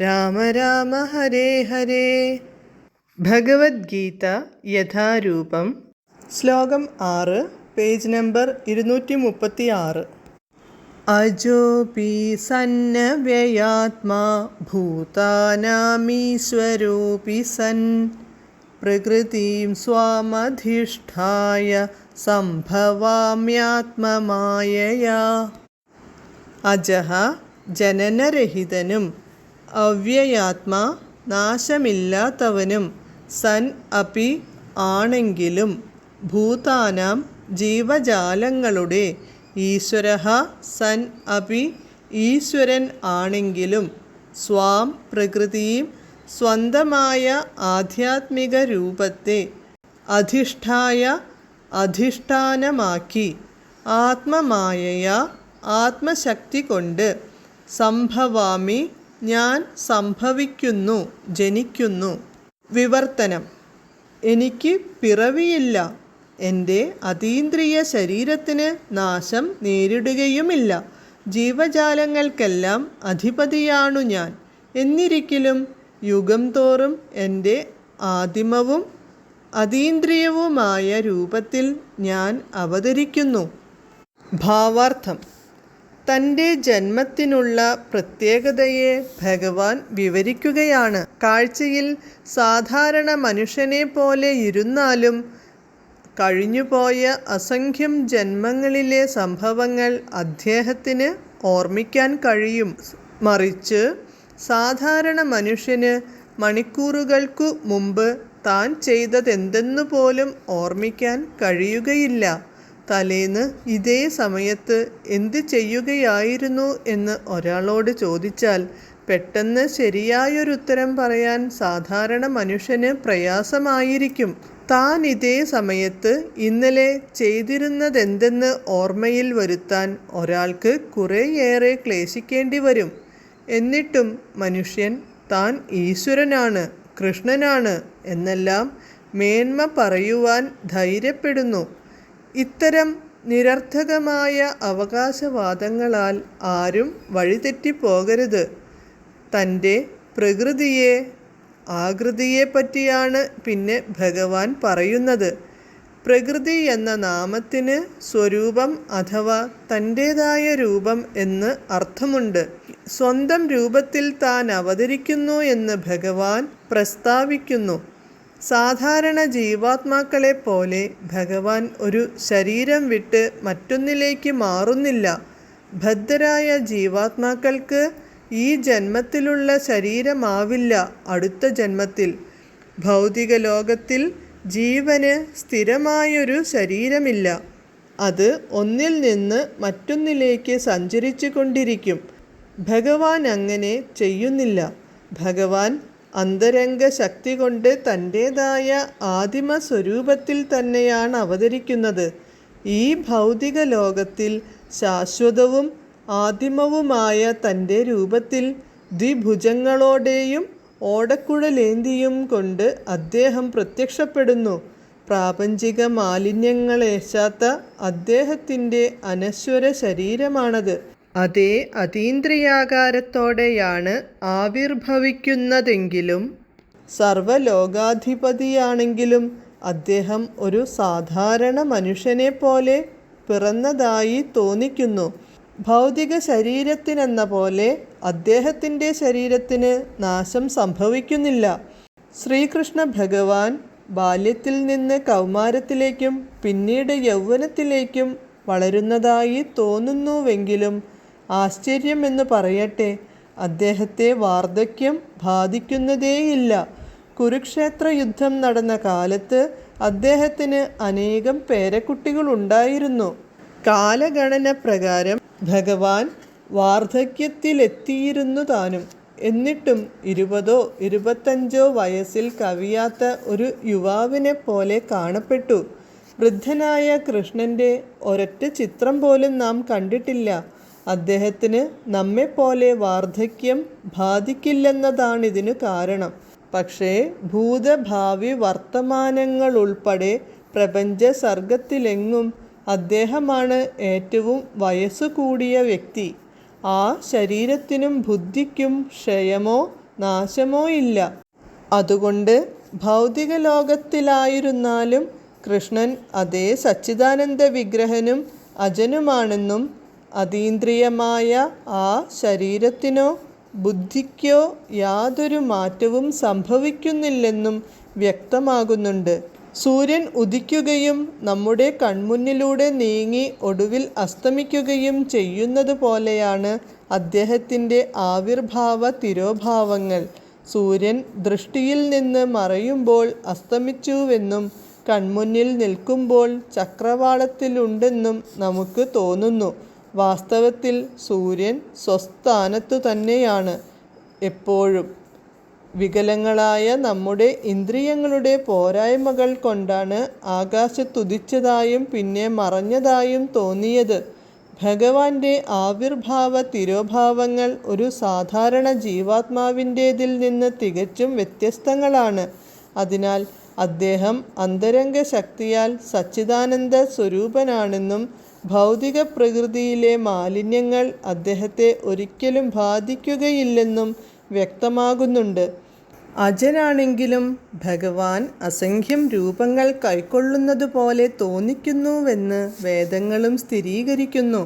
രാമ രാമ ഹരേ ഹരേ. ഭഗവത്ഗീത യഥാരൂപം. ശ്ലോകം ആറ് page number ഇരുന്നൂറ്റി മുപ്പത്തി ആറ് അജോപി സന്നവ്യയാത്മാ ഭൂതാനാമീശ്വരോപി സൻ. പ്രകൃതിം സ്വാമധിഷ്ഠായ സംഭവാമ്യാത്മമായയാ. അജഹ ജനനരഹിതനും അവ്യയാത്മാ നാശമില്ലാത്തവനും സൻ അപി ആണെങ്കിലും ഭൂതാനാം ജീവജാലങ്ങളുടെ ഈശ്വര സൻ അപി ഈശ്വരൻ ആണെങ്കിലും സ്വാം പ്രകൃതിയും സ്വന്തമായ ആധ്യാത്മിക രൂപത്തെ അധിഷ്ഠായ അധിഷ്ഠാനമാക്കി ആത്മമായയ ആത്മശക്തി കൊണ്ട് സംഭവാമി ഞാൻ സംഭവിക്കുന്നു ജനിക്കുന്നു. വിവർത്തനം. എനിക്ക് പിറവിയില്ല. എന്റെ അതീന്ദ്രിയ ശരീരത്തിന് നാശം നേരിടുകയുമില്ല. ജീവജാലങ്ങൾക്കെല്ലാം അധിപതിയാണു ഞാൻ. എന്നിരിക്കലും യുഗം തോറും എന്റെ ആദിമവും അതീന്ദ്രിയവുമായ രൂപത്തിൽ ഞാൻ അവതരിക്കുന്നു. ഭാവാർത്ഥം. തന്റെ ജന്മത്തിനുള്ള പ്രത്യേകതയെ ഭഗവാൻ വിവരിക്കുകയാണ്. കാഴ്ചയിൽ സാധാരണ മനുഷ്യനെ പോലെ ഇരുന്നാലും കഴിഞ്ഞുപോയ അസംഖ്യം ജന്മങ്ങളിലെ സംഭവങ്ങൾ അദ്ദേഹത്തിന് ഓർമ്മിക്കാൻ കഴിയും. മറിച്ച് സാധാരണ മനുഷ്യന് മണിക്കൂറുകൾക്കു മുമ്പ് താൻ ചെയ്തതെന്തെന്നു പോലും ഓർമ്മിക്കാൻ കഴിയുകയില്ല. തലേന്ന് ഇതേ സമയത്ത് എന്ത് ചെയ്യുകയായിരുന്നു എന്ന് ഒരാളോട് ചോദിച്ചാൽ പെട്ടെന്ന് ശരിയായൊരുത്തരം പറയാൻ സാധാരണ മനുഷ്യന് പ്രയാസമായിരിക്കും. താൻ ഇതേ സമയത്ത് ഇന്നലെ ചെയ്തിരുന്നതെന്തെന്ന് ഓർമ്മയിൽ വരുത്താൻ ഒരാൾക്ക് കുറേയേറെ ക്ലേശിക്കേണ്ടി വരും. എന്നിട്ടും മനുഷ്യൻ താൻ ഈശ്വരനാണ് കൃഷ്ണനാണ് എന്നെല്ലാം മേന്മ പറയുവാൻ ധൈര്യപ്പെടുന്നു. ഇത്തരം നിരർത്ഥകമായ അവകാശവാദങ്ങളാൽ ആരും വഴിതെറ്റിപ്പോകരുത്. തന്റെ പ്രകൃതിയെ ആകൃതിയെപ്പറ്റിയാണ് പിന്നെ ഭഗവാൻ പറയുന്നത്. പ്രകൃതി എന്ന നാമത്തിന് സ്വരൂപം അഥവാ തന്റേതായ രൂപം എന്ന് അർത്ഥമുണ്ട്. സ്വന്തം രൂപത്തിൽ താൻ അവതരിക്കുന്നു എന്ന് ഭഗവാൻ പ്രസ്താവിക്കുന്നു. സാധാരണ ജീവാത്മാക്കളെ പോലെ ഭഗവാൻ ഒരു ശരീരം വിട്ട് മറ്റൊന്നിലേക്ക് മാറുന്നില്ല. ഭദ്രരായ ജീവാത്മാക്കൾക്ക് ഈ ജന്മത്തിലുള്ള ശരീരമാവില്ല അടുത്ത ജന്മത്തിൽ. ഭൗതിക ലോകത്തിൽ ജീവന് സ്ഥിരമായൊരു ശരീരമില്ല. അത് ഒന്നിൽ നിന്ന് മറ്റൊന്നിലേക്ക് സഞ്ചരിച്ചു കൊണ്ടിരിക്കും ഭഗവാൻ അങ്ങനെ ചെയ്യുന്നില്ല. ഭഗവാൻ അന്തരംഗ ശക്തി കൊണ്ട് തന്റേതായ ആദിമ സ്വരൂപത്തിൽ തന്നെയാണ് അവതരിക്കുന്നത്. ഈ ഭൗതിക ലോകത്തിൽ ശാശ്വതവും ആദിമവുമായ തന്റെ രൂപത്തിൽ ദ്വിഭുജങ്ങളോടെയും ഓടക്കുഴലേന്തിയും കൊണ്ട് അദ്ദേഹം പ്രത്യക്ഷപ്പെടുന്നു. പ്രാപഞ്ചിക മാലിന്യങ്ങളേശാത്ത അദ്ദേഹത്തിന്റെ അനശ്വര ശരീരമാണത്. അതേ അതീന്ദ്രിയാകാരത്തോടെയാണ് ആവിർഭവിക്കുന്നതെങ്കിലും സർവലോകാധിപതിയാണെങ്കിലും അദ്ദേഹം ഒരു സാധാരണ മനുഷ്യനെ പോലെ പിറന്നതായി തോന്നിക്കുന്നു. ഭൗതിക ശരീരത്തിനെന്ന പോലെ അദ്ദേഹത്തിന്റെ ശരീരത്തിന് നാശം സംഭവിക്കുന്നില്ല. ശ്രീകൃഷ്ണ ഭഗവാൻ ബാല്യത്തിൽ നിന്ന് കൗമാരത്തിലേക്കും പിന്നീട് യൗവനത്തിലേക്കും വളരുന്നതായി തോന്നുന്നുവെങ്കിലും ആശ്ചര്യമെന്ന് പറയട്ടെ. അദ്ദേഹത്തെ വാർദ്ധക്യം ബാധിക്കുന്നതേയില്ല. കുരുക്ഷേത്ര യുദ്ധം നടന്ന കാലത്ത് അദ്ദേഹത്തിന് അനേകം പേരക്കുട്ടികളുണ്ടായിരുന്നു. കാലഗണന പ്രകാരം ഭഗവാൻ വാർദ്ധക്യത്തിലെത്തിയിരുന്നു താനും. എന്നിട്ടും ഇരുപതോ ഇരുപത്തഞ്ചോ വയസ്സിൽ കവിയാത്ത ഒരു യുവാവിനെ പോലെ കാണപ്പെട്ടു. വൃദ്ധനായ കൃഷ്ണന്റെ ഒരൊറ്റ ചിത്രം പോലും നാം കണ്ടിട്ടില്ല. അദ്ദേഹത്തിന് നമ്മെപ്പോലെ വാർദ്ധക്യം ബാധിക്കില്ലെന്നതാണിതിനു കാരണം. പക്ഷേ ഭൂതഭാവി വർത്തമാനങ്ങളുൾപ്പെടെ പ്രപഞ്ച സർഗത്തിലെങ്ങും അദ്ദേഹമാണ് ഏറ്റവും വയസ്സുകൂടിയ വ്യക്തി. ആ ശരീരത്തിനും ബുദ്ധിക്കും ക്ഷയമോ നാശമോ ഇല്ല. അതുകൊണ്ട് ഭൗതിക ലോകത്തിലായിരുന്നാലും കൃഷ്ണൻ അതേ സച്ചിദാനന്ദ വിഗ്രഹനും അജനുമാണെന്നും അതീന്ദ്രിയമായ ആ ശരീരത്തിനോ ബുദ്ധിക്കോ യാതൊരു മാറ്റവും സംഭവിക്കുന്നില്ലെന്നും വ്യക്തമാകുന്നുണ്ട്. സൂര്യൻ ഉദിക്കുകയും നമ്മുടെ കൺമുന്നിലൂടെ നീങ്ങി ഒടുവിൽ അസ്തമിക്കുകയും ചെയ്യുന്നത് പോലെയാണ് അദ്ദേഹത്തിന്റെ ആവിർഭാവ തിരോഭാവങ്ങൾ. സൂര്യൻ ദൃഷ്ടിയിൽ നിന്ന് മറയുമ്പോൾ അസ്തമിച്ചുവെന്നും കൺമുന്നിൽ നിൽക്കുമ്പോൾ ചക്രവാളത്തിലുണ്ടെന്നും നമുക്ക് തോന്നുന്നു. വാസ്തവത്തിൽ സൂര്യൻ സ്വസ്ഥാനത്തു തന്നെയാണ് എപ്പോഴും. വികലങ്ങളായ നമ്മുടെ ഇന്ദ്രിയങ്ങളുടെ പോരായ്മകൾ കൊണ്ടാണ് ആകാശത്തുദിച്ചതായും പിന്നെ മറഞ്ഞതായും തോന്നിയത്. ഭഗവാന്റെ ആവിർഭാവ തിരോഭാവങ്ങൾ ഒരു സാധാരണ ജീവാത്മാവിന്റേതിൽ നിന്ന് തികച്ചും വ്യത്യസ്തങ്ങളാണ്. അതിനാൽ അദ്ദേഹം അന്തരംഗ ശക്തിയാൽ സച്ചിദാനന്ദ സ്വരൂപനാണെന്നും ഭൗതിക പ്രകൃതിയിലെ മാലിന്യങ്ങൾ അദ്ദേഹത്തെ ഒരിക്കലും ബാധിക്കുകയില്ലെന്നും വ്യക്തമാകുന്നുണ്ട്. അജനാണെങ്കിലും ഭഗവാൻ അസംഖ്യം രൂപങ്ങൾ കൈക്കൊള്ളുന്നത് പോലെ തോന്നിക്കുന്നുവെന്ന് വേദങ്ങളും സ്ഥിരീകരിക്കുന്നു.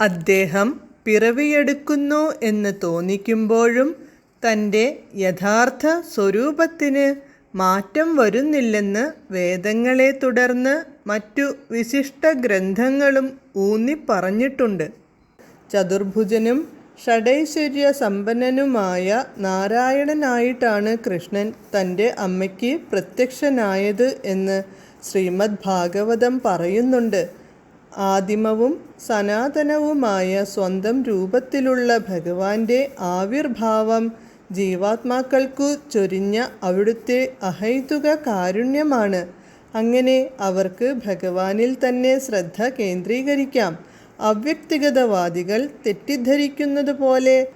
അദ്ദേഹം പിറവിയെടുക്കുന്നു എന്ന് തോന്നിക്കുമ്പോഴും തന്റെ യഥാർത്ഥ സ്വരൂപത്തിന് മാറ്റം വരുന്നില്ലെന്ന് വേദങ്ങളെ തുടർന്ന് മറ്റു വിശിഷ്ട ഗ്രന്ഥങ്ങളും ഊന്നിപ്പറഞ്ഞിട്ടുണ്ട് ചതുർഭുജനും ഷഡൈശ്വര്യ സമ്പന്നനുമായ നാരായണനായിട്ടാണ് കൃഷ്ണൻ തന്റെ അമ്മയ്ക്ക് പ്രത്യക്ഷനായത് എന്ന് ശ്രീമദ് ഭാഗവതം പറയുന്നുണ്ട്. ആദിമവും സനാതനവുമായ സ്വന്തം രൂപത്തിലുള്ള ഭഗവാന്റെ ആവിർഭാവം ജീവാത്മാക്കൾക്കു ചൊരിഞ്ഞ അവിടുത്തെ അഹൈതുക കാരുണ്യമാണ്. അങ്ങനെ അവർക്ക് ഭഗവാനിൽ തന്നെ ശ്രദ്ധ കേന്ദ്രീകരിക്കാം. അവ്യക്തിഗതവാദികൾ തെറ്റിദ്ധരിക്കുന്നത് പോലെ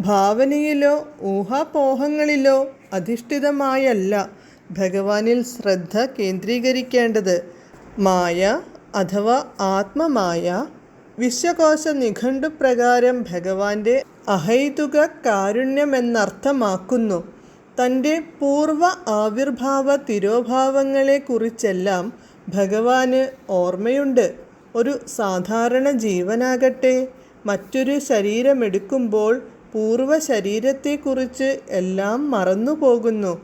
ഭാവനയിലോ ഊഹാപോഹങ്ങളിലോ അധിഷ്ഠിതമായല്ല ഭഗവാനിൽ ശ്രദ്ധ കേന്ദ്രീകരിക്കേണ്ടത്. മായ അഥവാ ആത്മമായ വിശ്വകോശ നിഘണ്ടു പ്രകാരം ഭഗവാന്റെ അഹൈതുക കാരുണ്യമെന്നർത്ഥമാക്കുന്നു. തന്റെ പൂർവ ആവിർഭാവ തിരോഭാവങ്ങളെക്കുറിച്ചെല്ലാം ഭഗവാന് ഓർമ്മയുണ്ട്. ഒരു സാധാരണ ജീവനാകട്ടെ മറ്റൊരു ശരീരമെടുക്കുമ്പോൾ പൂർവ ശരീരത്തെക്കുറിച്ച് എല്ലാം മറന്നുപോകുന്നു.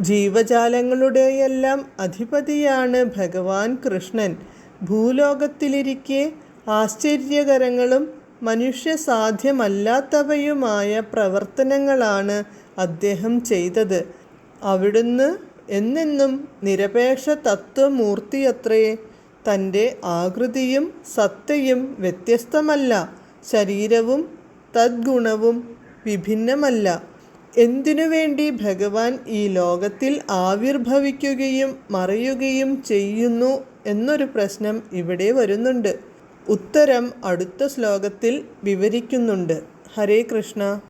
ജീവജാലങ്ങളുടെയെല്ലാം അധിപതിയാണ് ഭഗവാൻ കൃഷ്ണൻ. ഭൂലോകത്തിലിരിക്കെ ആശ്ചര്യകരങ്ങളും മനുഷ്യസാധ്യമല്ലാത്തവയുമായ പ്രവർത്തനങ്ങളാണ് അദ്ദേഹം ചെയ്തത്. അവിടുന്ന് എന്നെന്നും നിരപേക്ഷ തത്വമൂർത്തിയത്രേ. തന്റെ ആകൃതിയും സത്തയും വ്യത്യസ്തമല്ല. ശരീരവും തദ്ഗുണവും വിഭിന്നമല്ല. എന്തിനു വേണ്ടി ഭഗവാൻ ഈ ലോകത്തിൽ ആവിർഭവിക്കുകയും മറയുകയും ചെയ്യുന്നു എന്നൊരു പ്രശ്നം ഇവിടെ വരുന്നുണ്ട്. ഉത്തരം അടുത്ത ശ്ലോകത്തിൽ വിവരിക്കുന്നുണ്ട്. ഹരേ കൃഷ്ണ.